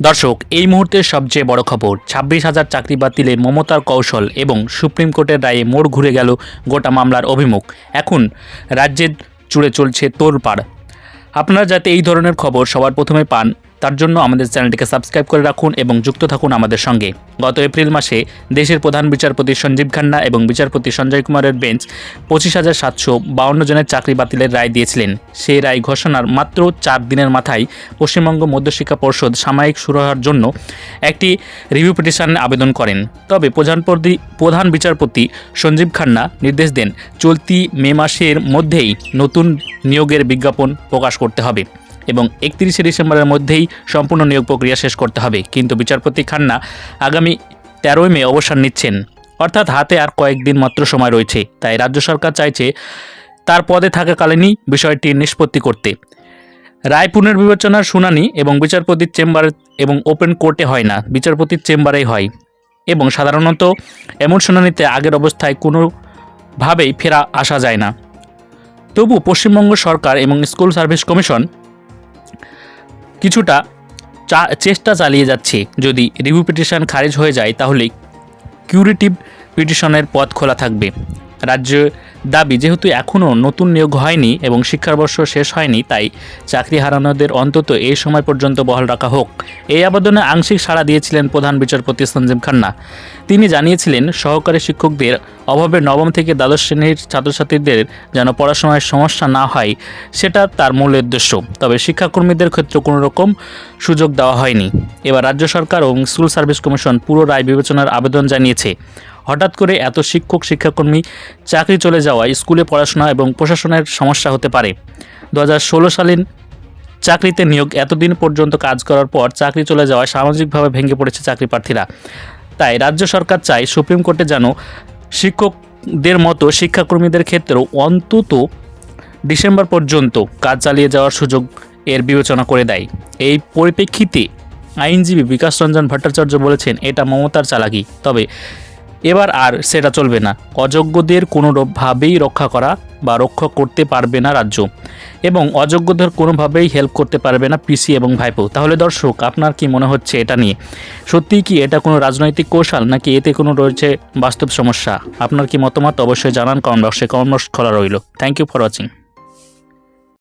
দর্শক, এই মুহূর্তের সবচেয়ে বড় খবর, ছাব্বিশ হাজার চাকরি বাতিলে মমতার কৌশল এবং সুপ্রিম কোর্টের রায়ে মোড় ঘুরে গেল গোটা মামলার অভিমুখ। এখন রাজ্যের জুড়ে চলছে তোড়পাড়। আপনারা যাতে এই ধরনের খবর সবার প্রথমে পান তার জন্য আমাদের চ্যানেলটিকে সাবস্ক্রাইব করে রাখুন এবং যুক্ত থাকুন আমাদের সঙ্গে। গত এপ্রিল মাসে দেশের প্রধান বিচারপতি সঞ্জীব খান্না এবং বিচারপতি সঞ্জয় কুমারের বেঞ্চ পঁচিশ হাজার সাতশো বাউন্ন জনের চাকরি বাতিলের রায় দিয়েছিলেন। সেই রায় ঘোষণার মাত্র চার দিনের মাথায় পশ্চিমবঙ্গ মধ্যশিক্ষা পর্ষদ সাময়িক শুরু হওয়ার জন্য একটি রিভিউ পিটিশন আবেদন করেন। তবে প্রধানপতি প্রধান বিচারপতি সঞ্জীব খান্না নির্দেশ দেন, চলতি মে মাসের মধ্যেই নতুন নিয়োগের বিজ্ঞাপন প্রকাশ করতে হবে। এবং একত্রিশে ডিসেম্বরের মধ্যেই সম্পূর্ণ নিয়োগ প্রক্রিয়া শেষ করতে হবে। কিন্তু বিচারপতি খান্না আগামী তেরোই মে অবসর নিচ্ছেন। অর্থাৎ হাতে আর কয়েকদিন মাত্র সময় রয়েছে। তাই রাজ্য সরকার চাইছে তার পদে থাকাকালীনই বিষয়টি নিষ্পত্তি করতে। রায় পুনর্বিবেচনার শুনানি এবং বিচারপতির চেম্বার এবং ওপেন কোর্টে হয় না, বিচারপতির চেম্বারেই হয়। এবং সাধারণত এমন শুনানিতে আগের অবস্থায় কোনোভাবেই ফেরা আসা যায় না। তবু পশ্চিমবঙ্গ সরকার এবং স্কুল সার্ভিস কমিশন কিছুটা চেষ্টা চালিয়ে যাচ্ছে। যদি রিভিউ পিটিশন খারিজ হয়ে যায় তাহলে কিউরেটিভ পিটিশনের পথ খোলা থাকবে। রাজ্য দাবি, যেহেতু এখনও নতুন নিয়োগ হয়নি এবং শিক্ষাবর্ষ শেষ হয়নি, তাই চাকরি হারানোদের অন্তত এই সময় পর্যন্ত বহাল রাখা হোক। এই আবেদনে আংশিক সাড়া দিয়েছিলেন প্রধান বিচারপতি সঞ্জীব খান্না। তিনি জানিয়েছিলেন, সহকারী শিক্ষকদের অভাবে নবম থেকে দ্বাদশ শ্রেণির ছাত্রছাত্রীদের যেন পড়াশোনায় সমস্যা না হয়, সেটা তার মূল উদ্দেশ্য। তবে শিক্ষাকর্মীদের ক্ষেত্রে কোনো রকম সুযোগ দেওয়া হয়নি। এবার রাজ্য সরকার এবং স্কুল সার্ভিস কমিশন পুরো রায় বিবেচনার আবেদন জানিয়েছে। হঠাৎ করে এত শিক্ষক, শিক্ষাকর্মী চাকরি চলে যাওয়ায় স্কুলে পড়াশোনা এবং প্রশাসনের সমস্যা হতে পারে। দু হাজার ষোলো সালের চাকরিতে নিয়োগ এতদিন পর্যন্ত কাজ করার পর চাকরি চলে যাওয়ায় সামাজিকভাবে ভেঙে পড়েছে চাকরি প্রার্থীরা। তাই রাজ্য সরকার চায় সুপ্রিম কোর্টে যেন শিক্ষকদের মতো শিক্ষাকর্মীদের ক্ষেত্রেও অন্তত ডিসেম্বর পর্যন্ত কাজ চালিয়ে যাওয়ার সুযোগ এর বিবেচনা করে দেয়। এই পরিপ্রেক্ষিতে আইনজীবী বিকাশ রঞ্জন ভট্টাচার্য বলেছেন, এটা মমতার চালাকি। তবে এবার আর সেটা চলবে না। অযোগ্যদের কোনোভাবেই রক্ষা করা বা রক্ষা করতে পারবে না রাজ্য। এবং অযোগ্যদের কোনোভাবেই হেল্প করতে পারবে না পিসি এবং ভাইপো। তাহলে দর্শক, আপনার কি মনে হচ্ছে এটা নিয়ে? সত্যিই কি এটা কোনো রাজনৈতিক কৌশল নাকি এতে কোনো রয়েছে বাস্তব সমস্যা? আপনার কি মতামত অবশ্যই জানান কমেন্ট বক্সে, কমেন্ট বক্স খোলা রইল। Thank you for watching